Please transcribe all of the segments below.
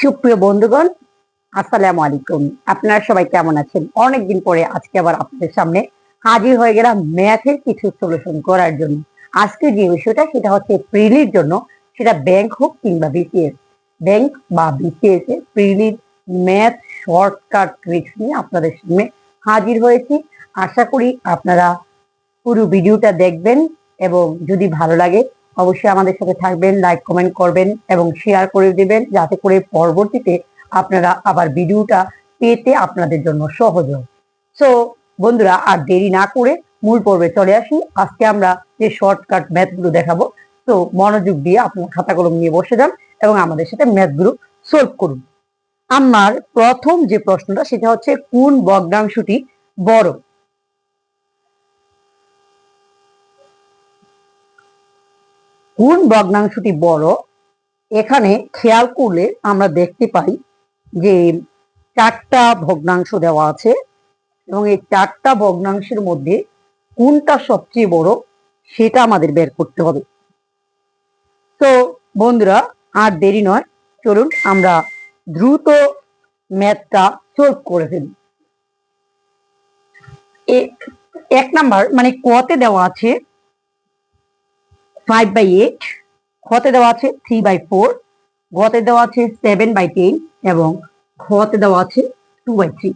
সুপ্রিয় বন্ধুগণ, আসসালামু আলাইকুম। আপনারা সবাই কেমন আছেন? অনেকদিন পরে আজকে আবার আপনাদের সামনে হাজির হয়ে গেলাম ম্যাথের কিছু সলিউশন করার জন্য। আজকে যে বিষয়টা, সেটা হচ্ছে প্রিলির জন্য, সেটা ব্যাংক হোক কিংবা বিসিএস ব্যাংক বা বিসিএস এ প্রিলির ম্যাথ শর্টকাট ট্রিক্স নিয়ে আপনাদের সামনে হাজির হয়েছি। আশা করি আপনারা পুরো ভিডিওটা দেখবেন এবং যদি ভালো লাগে অবশ্যই আমাদের সাথে থাকবেন লাইক কমেন্ট করবেন এবং শেয়ার করে দেবেন যাতে করে পরবর্তীতে আপনারা আবার ভিডিওটা পেতে আপনাদের জন্য সহজ হয়। সো বন্ধুরা, আর দেরি না করে মূল পর্বে চলে আসি। আজকে আমরা যে শর্টকাট ম্যাথগুলো দেখাবো, তো মনোযোগ দিয়ে আপনার খাতা কলম নিয়ে বসে যান এবং আমাদের সাথে ম্যাথগুলো সলভ করুন। আমার প্রথম যে প্রশ্নটা, সেটা হচ্ছে কোন ভগ্নাংশটি বড়? কোন ভগ্নাংশটি বড়, এখানে খেয়াল করলে আমরা দেখতে পাই যে চারটা ভগ্নাংশ দেওয়া আছে এবং এই চারটা ভগ্নাংশের মধ্যে কোনটা সবচেয়ে বড় সেটা আমাদের বের করতে হবে। তো বন্ধুরা, আর দেরি নয়, চলুন আমরা দ্রুত ম্যাথটা সলভ করে ফেলি। এক নাম্বার মানে কতে দেওয়া আছে ফাইভ বাই এইট খতে দেওয়া আছে থ্রি বাই ফোর গতে দেওয়া আছে সেভেন বাই টেন এবং খতে দেওয়া আছে টু বাই থ্রি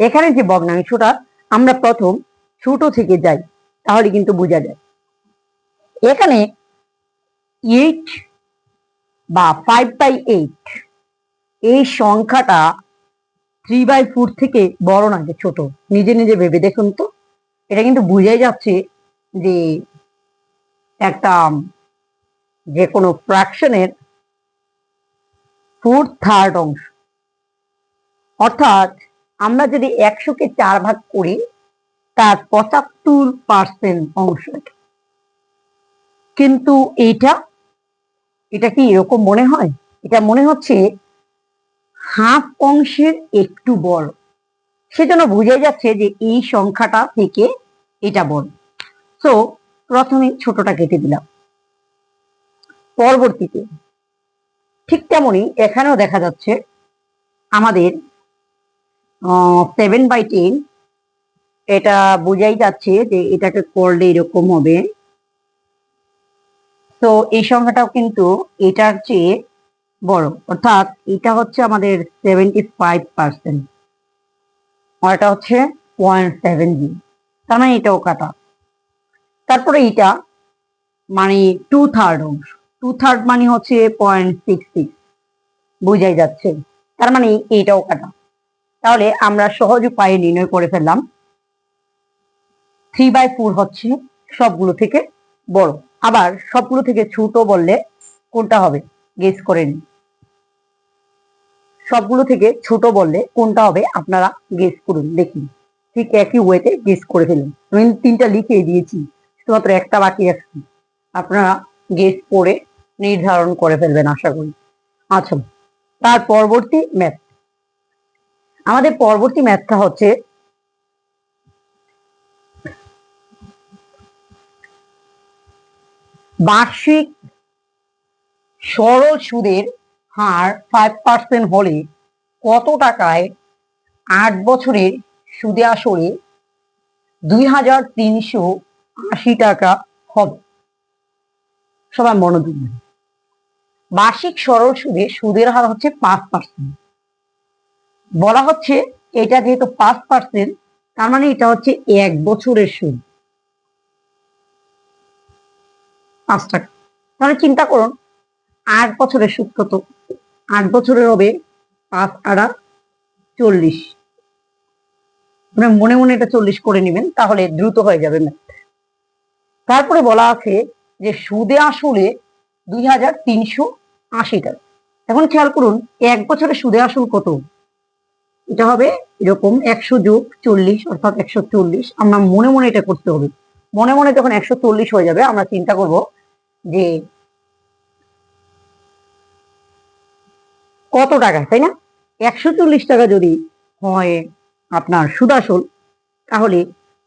এখানে যে ভগ্নাংশটা আমরা প্রথম ছোট থেকে যাই, তাহলে কিন্তু বোঝা যায়। এখানে এইট বা ফাইভ বাই এইট এই সংখ্যাটা থ্রি বাই ফোর থেকে বড় না, যে ছোট। নিজে নিজে ভেবে দেখুন তো। এটা কিন্তু বোঝাই যাচ্ছে যে একটা যে কোনো ফ্র্যাকশনের ফোর থার্ড অংশ। অর্থাৎ আমরা যদি একশোকে চার ভাগ করি, তার পঁচাত্তর পার্সেন্ট অংশ কিন্তু এইটা, এটা কি এরকম মনে হয়? এটা মনে হচ্ছে হাফ অংশের একটু বড়। সেজন্য বোঝা যাচ্ছে যে এই সংখ্যাটা থেকে এটা বড়। সো প্রথমে ছোটটা কেটে দিলাম। পরবর্তীতে ঠিক তেমনই এখানেও দেখা যাচ্ছে আমাদের সেভেন বাই টেন এটা বোঝাই যাচ্ছে যে এটাকে করলে এরকম হবে। তো এই সংখ্যাটাও কিন্তু এটার চেয়ে বড়। অর্থাৎ এটা হচ্ছে আমাদের সেভেন্টি ফাইভ পার্সেন্ট আর এটা হচ্ছে পয়েন্ট সেভেন জি তার মানে এটাও কাটা। তারপরে এটা মানে টু থার্ড অংশ টু থার্ড মানে হচ্ছে পয়েন্ট সিক্স সিক্স বোঝাই যাচ্ছে। তার মানে এইটাও কাটা। তাহলে আমরা সহজ উপায়ে নির্ণয় করে ফেললাম। থ্রি বাই ফোর হচ্ছে সবগুলো থেকে বড়। আবার সবগুলো থেকে ছোট বললে কোনটা হবে? গেস করে নিন সবগুলো থেকে ছোট বললে কোনটা হবে? আপনারা গেস করুন, দেখুন। ঠিক একই ওয়েতে গেস করে ফেলুন। তিনটা লিখে দিয়েছি। শুধুমাত্র একটা বাকি আছে। আপনারা গেস করে নির্ধারণ করে ফেলবেন আশা করি। আচ্ছা তার পরবর্তী ম্যাথ আমাদের পরবর্তী ম্যাথটা হচ্ছে বার্ষিক সরল সুদের হার ফাইভ পার্সেন্ট হলে কত টাকায় আট বছরের সুদে আসরে দুই হাজার তিনশো আশি টাকা হবে। সবাই মনোযোগ দিন। বার্ষিক সরল সুদে সুদের হার হচ্ছে পাঁচ পার্সেন্ট বলা হচ্ছে এটা যেহেতু পাঁচ পার্সেন্ট তার মানে এটা হচ্ছে এক বছরের সুদ। পাঁচ টাকা। তাহলে চিন্তা করুন, আট বছরের সুদ কত? আট বছরের হবে পাঁচ আড়া চল্লিশ। মানে মনে মনে এটা চল্লিশ করে নেবেন, তাহলে দ্রুত হয়ে যাবে math। তারপরে বলা আছে যে সুদে আসলে দুই হাজার তিনশো আশি টাকা। এখন খেয়াল করুন, এক বছরে সুদে আসল কত? এটা হবে এরকম একশো যোগ চল্লিশ অর্থাৎ একশো চল্লিশ। আমরা মনে মনে এটা করতে হবে। মনে মনে যখন একশো চল্লিশ হয়ে যাবে, আমরা চিন্তা করব যে কত টাকা, তাই না? একশো চল্লিশ টাকা যদি হয় আপনার সুদ আসল, তাহলে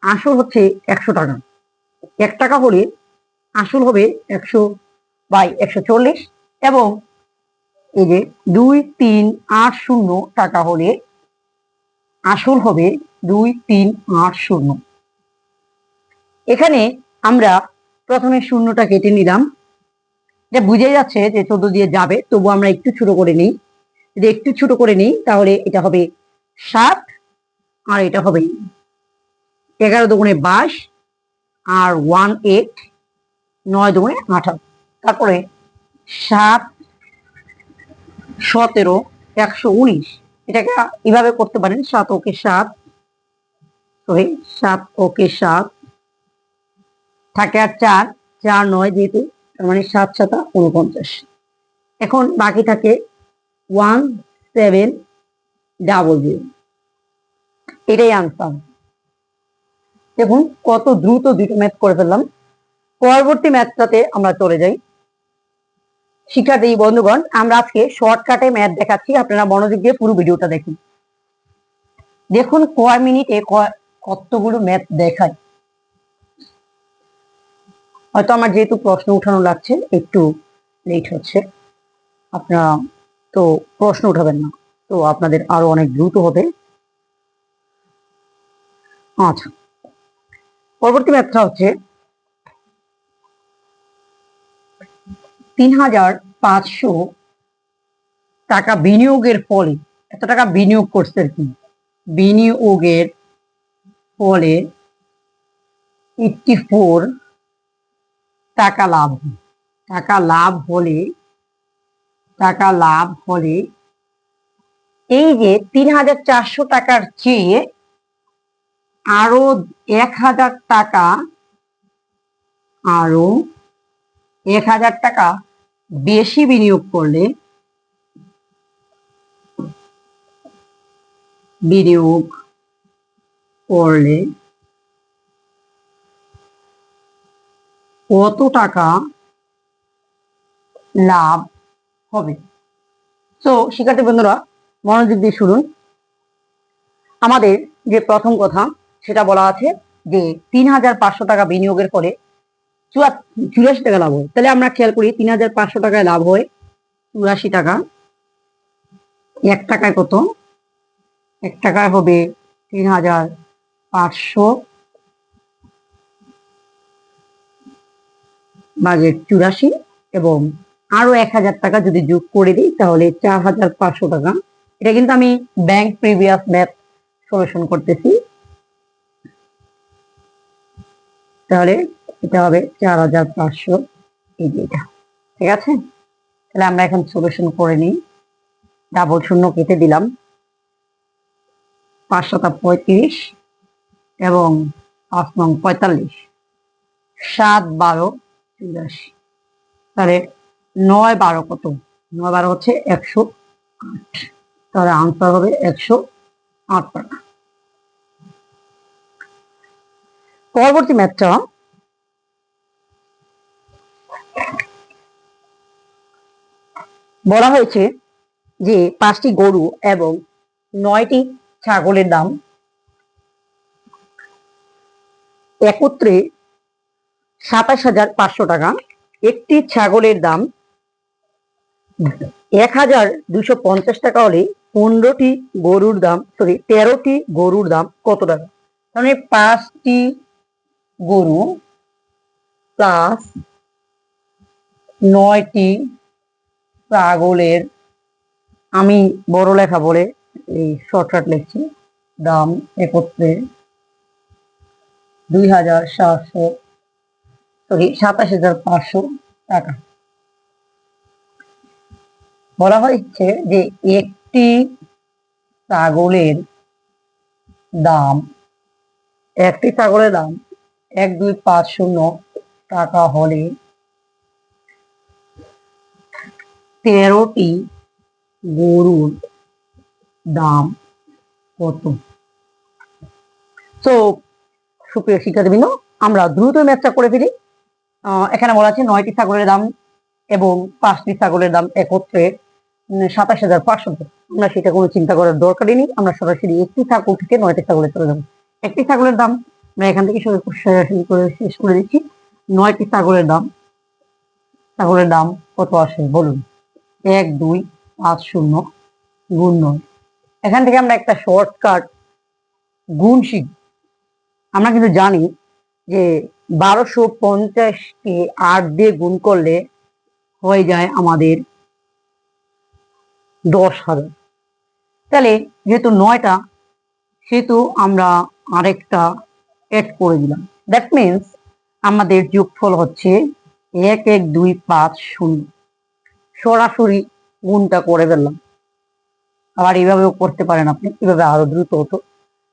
আসল হচ্ছে একশো টাকা। এক টাকা হলে আসল হবে একশো বাই একশো চল্লিশ এবং এই যে দুই, তিন, আট, শূন্য টাকা হলে আসল হবে দুই, তিন, আট, শূন্য। এখানে আমরা প্রথমে শূন্যটা কেটে নিলাম। এটা বুঝে যাচ্ছে যে চোদ্দ দিয়ে যাবে তবু আমরা একটু ছোট করে নিই। যদি একটু ছোট করে নিই, তাহলে এটা হবে সাত, আর এটা হবে এগারো দুগুণে বাইশ আর ওয়ান এইট নয় দুগুণে আঠারো তারপরে সাত, সতেরো, একশো উনিশ। এটাকে এভাবে করতে পারেন, সাত ওকে সাত সরি সাত ওকে সাত। থাকে আর চার চার নয় যেহেতু, তার মানে সাত সাতা উনপঞ্চাশ। এখন বাকি থাকে ওয়ান, সেভেন, ডাবল জিরো। এটাই আনসার দেখুন, কত দ্রুত দুটো ম্যাথ করে ফেললাম। পরবর্তী ম্যাথটাতে আমরা চলে যাই। শিক্ষার্থী, বন্ধুগণ, আমরা আজকে শর্টকাটে ম্যাথ দেখাচ্ছি। আপনারা মনোযোগ দিয়ে পুরো ভিডিওটা দেখুন। দেখুন, কয় মিনিটে কতগুলো ম্যাথ দেখায়। হয়তো আমার যেহেতু প্রশ্ন উঠানো লাগছে, একটু লেট হচ্ছে। আপনারা তো প্রশ্ন উঠাবেন না। তো আপনাদের আরও অনেক দ্রুত হবে। আচ্ছা পরবর্তী ম্যাথটা হচ্ছে তিন হাজার পাঁচশো টাকা বিনিয়োগের ফলে, এত টাকা বিনিয়োগ করছে কি, বিনিয়োগের ফলে এইটটি ফোর টাকা লাভ। টাকা লাভ হলে, টাকা লাভ হলে এই যে তিন হাজার চারশো টাকার চেয়ে আরও এক হাজার টাকা, আরও এক হাজার টাকা বেশি বিনিয়োগ করলে বিনিয়োগ করলে কত টাকা লাভ হবে? তো শিক্ষার্থী বন্ধুরা, মনোযোগ দিয়ে শুনুন। আমাদের যে প্রথম কথা সেটা বলা আছে যে তিন হাজার পাঁচশো টাকা বিনিয়োগের চুয়া- চুরাশি টাকা লাভ হয়। তাহলে আমরা খেয়াল করি তিন হাজার পাঁচশো টাকায় লাভ হয় চুরাশি টাকা। এক টাকায় কত? এক টাকায় হবে তিন হাজার পাঁচশো বাজেট চুরাশি এবং আরও এক হাজার টাকা যদি যোগ করে দিই, তাহলে চার হাজার পাঁচশো টাকা। এটা কিন্তু আমি ব্যাংক প্রিভিয়াস ম্যাথ সলিউশন করতেছি। তাহলে এটা হবে চার হাজার পাঁচশো এই ঠিক আছে? তাহলে আমরা এখন সলিউশন করে নিই। ডাবল শূন্য কেটে দিলাম। পাঁচশোটা পঁয়ত্রিশ এবং পাঁচ নং পঁয়তাল্লিশ। সাত বারো চুরাশি। তাহলে নয় বারো কত? নয় বারো হচ্ছে একশো আট। তাহলে আনসার হবে একশো আট টাকা। পরবর্তী ম্যাথটা। বলা হয়েছে যে পাঁচটি গরু এবং নয়টি ছাগলের দাম একত্রে সাতাশ হাজার পাঁচশো টাকা। একটি ছাগলের দাম এক হাজার দুশো পঞ্চাশ টাকা হলে পনেরোটি গরুর দাম সরি তেরোটি গরুর দাম কত টাকা? মানে পাঁচটি গরু প্লাস নয়টি ছাগলের আমি বড় লেখা বলে এই শর্টকাট লিখছি। দাম একত্রে দুই হাজার সাতশো সরি সাতাশ হাজার পাঁচশো টাকা। বলা হয়েছে যে একটি ছাগলের দাম, একটি ছাগলের দাম এক, দুই, পাঁচ, শূন্য টাকা হলে তেরোটি গরুর দাম কত? তো সুপ্রিয় শিক্ষার্থীবৃন্দ, আমরা দ্রুত ম্যাচটা করে ফেলি। এখানে বলা আছে নয়টি ছাগলের দাম এবং পাঁচটি ছাগলের দাম একত্রে সাতাশ হাজার পাঁচশো আমরা সেটা কোনো চিন্তা করার দরকারই নেই। আমরা সরাসরি একটি ছাগল থেকে নয়টি ছাগলে চলে যাব। একটি ছাগলের দাম আমরা এখান থেকে সরাসরি করে শেষ করে দিচ্ছি। নয়টি ছাগলের দাম। ছাগলের দাম কত আসে বলুন? এক, দুই, পাঁচ, শূন্য, গুণ নয়। এখান থেকে আমরা একটা শর্টকাট গুণ শিখব। আমরা কিন্তু জানি যে বারোশো পঞ্চাশকে আট দিয়ে গুণ করলে হয়ে যায় আমাদের দশ হাজার। তাহলে যেহেতু নয়টা, সেহেতু আমরা আরেকটা অ্যাড করে দিলাম। দ্যাট মিনস আমাদের যোগফল হচ্ছে এক এক দুই পাঁচ শূন্য। সরাসরি গুণটা করে ফেললাম। আবার এইভাবেও করতে পারেন আপনি। এভাবে আরও দ্রুত হতো।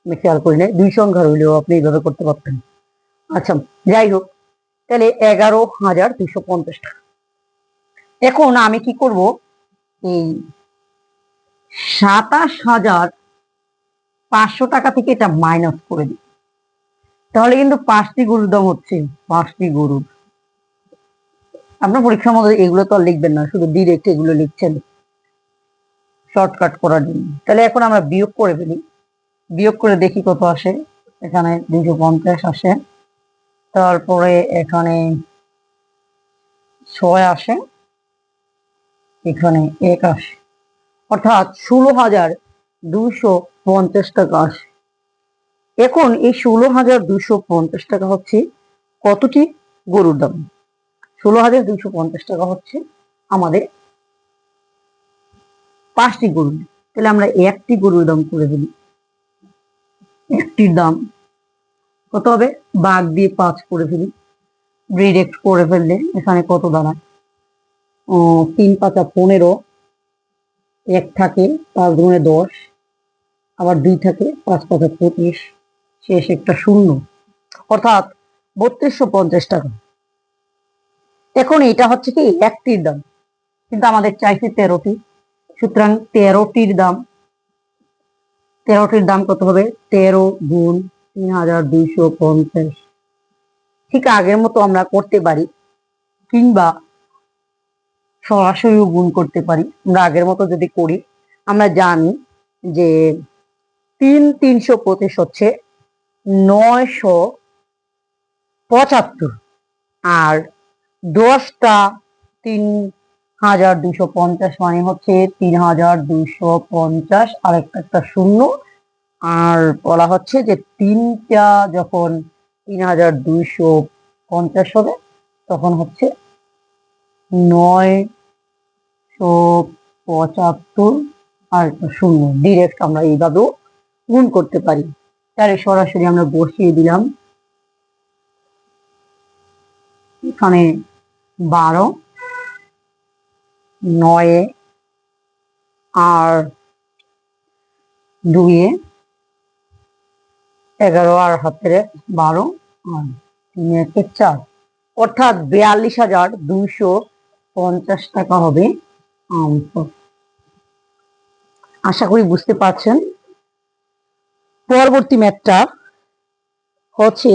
আমি খেয়াল করি না দুই সংখ্যা রইলেও আপনি এইভাবে করতে পারতেন। আচ্ছা যাই হোক। তাহলে এগারো হাজার দুশো পঞ্চাশ টাকা। এখন আমি কি করব? এই সাতাশ হাজার পাঁচশো টাকা থেকে এটা মাইনাস করে দিই। তাহলে কিন্তু পাঁচটি গরুর দাম হচ্ছে, পাঁচটি গরুর আপনার পরীক্ষার মধ্যে এগুলো তো আর লিখবেন না, শুধু ডিরেক্ট এগুলো লিখছেন শর্টকাট করার জন্য। তাহলে এখন আমরা বিয়োগ করে ফেলি। বিয়োগ করে দেখি কত আসে। এখানে দুইশো পঞ্চাশ আসে। তারপরে এখানে ছয় আসে। এখানে এক আসে। অর্থাৎ ষোলো হাজার দুশো পঞ্চাশ টাকা আসে। এখন এই ষোলো হাজার দুশো পঞ্চাশ টাকা হচ্ছে কতটি গরুর দাম? ষোলো হাজার দুশো পঞ্চাশ টাকা হচ্ছে আমাদের পাঁচটি গরু তাহলে আমরা একটি গরুর দাম করে দিই। একটির দাম কত হবে? বাঘ দিয়ে পাঁচ করে ফেলি। ডিরেক্ট করে ফেললে এখানে কত দাঁড়ায়? তিন পাতা পনেরো, এক থাকে পাঁচ গুণে দশ, আবার দুই থাকে পাঁচ পাঁচা পঁচিশ। শেষ একটা শূন্য। অর্থাৎ বত্রিশশো পঞ্চাশ টাকা। এখন এটা হচ্ছে কি, একটির দাম। কিন্তু আমাদের চাইছে তেরোটি। সুতরাং তেরোটির দাম তেরোটির দাম কত হবে? তেরো গুণ তিন হাজার দুইশো পঞ্চাশ। ঠিক আগের মতো আমরা করতে পারি, কিংবা সরাসরিও গুণ করতে পারি। আমরা আগের মতো যদি করি, আমরা জানি যে তিন তিনশো পঁচিশ হচ্ছে নয়শো পঁচাত্তর আর দশটা তিন হাজার দুশো পঞ্চাশ মানে হচ্ছে তিন হাজার দুশো পঞ্চাশ আর একটা একটা শূন্য। আর বলা হচ্ছে যে তিনটা যখন তিন হাজার দুইশো পঞ্চাশ হবে, তখন হচ্ছে নয়শো পঁচাত্তর আর শূন্য। ডিরেক্ট আমরা এইভাবেও গুণ করতে পারি। তাহলে সরাসরি আমরা বসিয়ে দিলাম। এখানে বারো, নয়ে আর দুইয়ে এগারো আর হাতের বারো, আর তিন একে চার। অর্থাৎ বিয়াল্লিশ হাজার দুইশো পঞ্চাশ টাকা হবে। আশা করি বুঝতে পারছেন। পরবর্তী ম্যাথটা হচ্ছে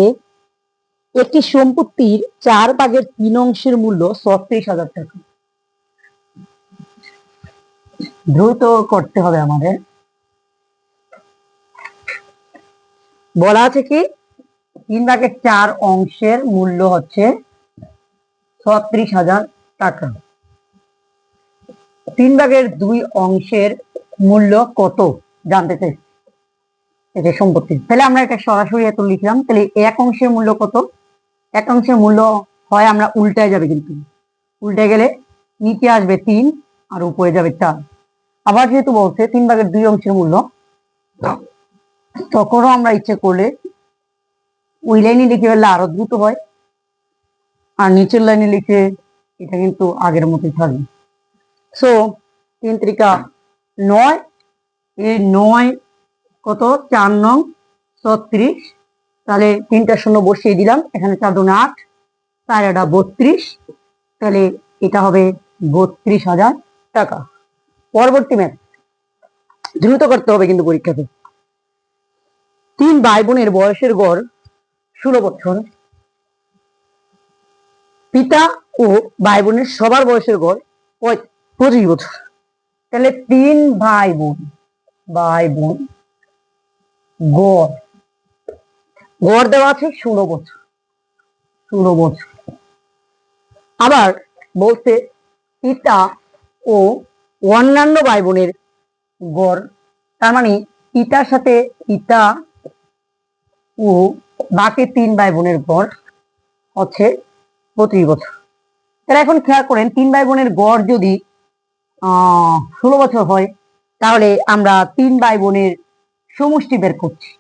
একটি সম্পত্তির চার ভাগের তিন অংশের মূল্য ছত্রিশ হাজার টাকা। দ্রুত করতে হবে আমাদের। বলা আছে কি, তিন ভাগের চার অংশের মূল্য হচ্ছে ছত্রিশ হাজার টাকা। তিন ভাগের দুই অংশের মূল্য কত জানতে চাই? এটা সম্পত্তি। তাহলে আমরা এটা সরাসরি এত লিখলাম, তাহলে এক অংশের মূল্য কত? এক অংশের মূল্য হয় আমরা উল্টায় যাবে কিন্তু। উল্টে গেলে নিচে আসবে তিন আর উপরে যাবে চার। আবার যেহেতু বলছে তিন ভাগের দুই অংশের মূল্য, তখনও আমরা ইচ্ছে করলে ওই লাইনে লিখে ফেললে আরও দ্রুত হয়, আর নিচের লাইনে লিখে এটা কিন্তু আগের মতোই থাকবে। সো তিন ত্রিকা নয়, এই নয় কত? চার নং, ছত্রিশ। তাহলে তিনটা শূন্য বসিয়ে দিলাম, এখানে চার দুনে আট চার এটা বত্রিশ। তাহলে এটা হবে বত্রিশ হাজার টাকা। পরবর্তী ম্যাথ দ্রুত করতে হবে কিন্তু পরীক্ষাতে। তিন ভাই বোনের বয়সের গড় ষোলো বছর। পিতা ও ভাই বোনের সবার বয়সের গড় পঁচিশ বছর। তাহলে তিন ভাই বোন ভাই বোন গড়। গড় দেওয়া আছে ষোলো বছর। ষোলো বছর। আবার বলতে পিতা ও অন্যান্য ভাই বোনের গড়। তার মানে পিতার সাথে পিতা ও বাকি তিন ভাই বোনের গড় হচ্ছে বত্রিশ বছর। তাহলে এখন খেয়াল করেন, তিন ভাই বোনের গড় যদি ষোলো বছর হয়, তাহলে আমরা তিন ভাই বোনের সমষ্টি বের করছি।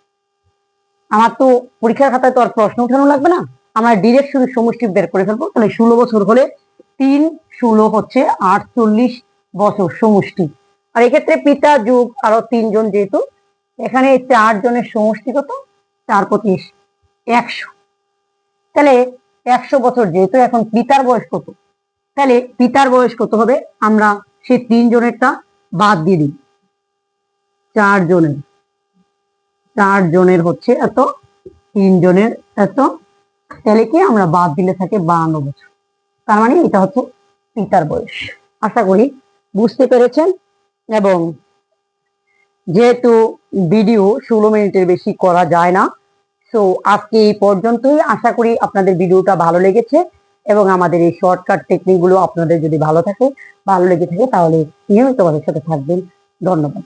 আমার তো পরীক্ষার খাতায় তো আর প্রশ্ন উঠানো লাগবে না। আমরা ডিরেক্ট শুধু সমষ্টি বের করে ফেলব। তাহলে ষোলো বছর হলে তিন ষোলো হচ্ছে আটচল্লিশ বছর সমষ্টি। আর এক্ষেত্রে পিতা, যুগ, আরও তিনজন যেহেতু, এখানে চার জনের সমষ্টি কত? চার পঁচিশ, একশো। তাহলে একশো বছর যেহেতু এখন পিতার বয়স কত? তাহলে পিতার বয়স কত হবে? আমরা সেই তিনজনেরটা বাদ দিয়ে দিই। চার জনের চার জনের হচ্ছে এত তিন জনের এত, তাহলে কি আমরা বাদ দিলে থাকে বাহান্ন বছর। তার মানে এটা হচ্ছে পিতার বয়স। আশা করি বুঝতে পেরেছেন এবং যেহেতু ভিডিও ষোলো মিনিটের বেশি করা যায় না সো আজকে এই পর্যন্তই। আশা করি আপনাদের ভিডিওটা ভালো লেগেছে এবং আমাদের এই শর্টকাট টেকনিকগুলো আপনাদের যদি ভালো থাকে, ভালো লেগে থাকে তাহলে নিয়মিত সাথে থাকবেন। ধন্যবাদ।